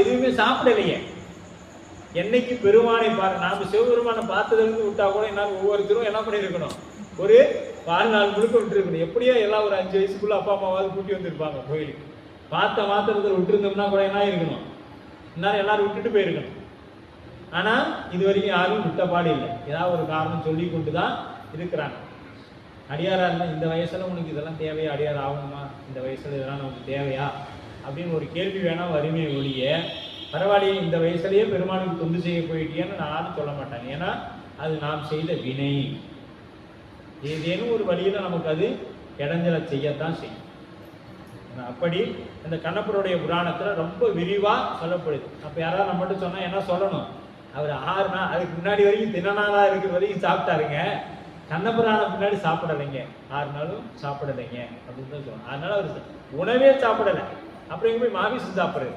எதுவுமே சாப்பிடலையே. என்னைக்கு பெருமானை பாரு நாம சிவபெருமானை பார்த்ததுலேருந்து விட்டா கூட என்ன ஒவ்வொருத்தரும் என்ன பண்ணியிருக்கணும்? ஒரு வாழ்நாள் முழுக்க விட்டுருக்கணும். எப்படியோ எல்லாம் ஒரு அஞ்சு வயசுக்குள்ள அப்பா அம்மாவாவது கூட்டி வந்திருப்பாங்க கோயிலுக்கு. பார்த்த மாத்திரத்தில் விட்டுருந்தோம்னா கூட என்ன இருக்கணும் எல்லாரும் எல்லாரும் விட்டுட்டு போயிருக்கணும். ஆனா இது வரைக்கும் யாரும் விட்டபாடு இல்லை. ஏதாவது ஒரு காரணம் சொல்லி கொண்டு தான் இருக்கிறாங்க. அடியாரா இருந்தால் இந்த வயசுல உனக்கு இதெல்லாம் தேவையா? அடியார் ஆகணுமா? இந்த வயசுல இதெல்லாம் நமக்கு தேவையா? அப்படின்னு ஒரு கேள்வி வேணால் வறுமை ஒழிய பரவாயில்லையே இந்த வயசுலேயே பெருமானுக்கு தொண்டு செய்ய போயிட்டியேன்னு நானும் சொல்ல மாட்டேன். ஏன்னா அது நாம் செய்த வினை. ஏதேனும் ஒரு வழியில் நமக்கு அது இடைஞ்சலை செய்யத்தான் செய்யும். அப்படி இந்த கண்ணப்பருடைய புராணத்தில் ரொம்ப விரிவாக சொல்லப்படுது. அப்போ யாராவது நம்மகிட்ட சொன்னால் என்ன சொல்லணும்? அவர் ஆறு நாள் அதுக்கு முன்னாடி வரைக்கும் தினநாளாக இருக்கிற வரைக்கும் சாப்பிட்டாருங்க. கண்ணபுராணம் முன்னாடி சாப்பிடலைங்க. ஆறு நாளும் சாப்பிடலைங்க. அப்படின்னு தான் சொல்லணும். அதனால அவர் உணவே சாப்பிடலை. આપણે એમ મહાવીર સિદ્ધાપરે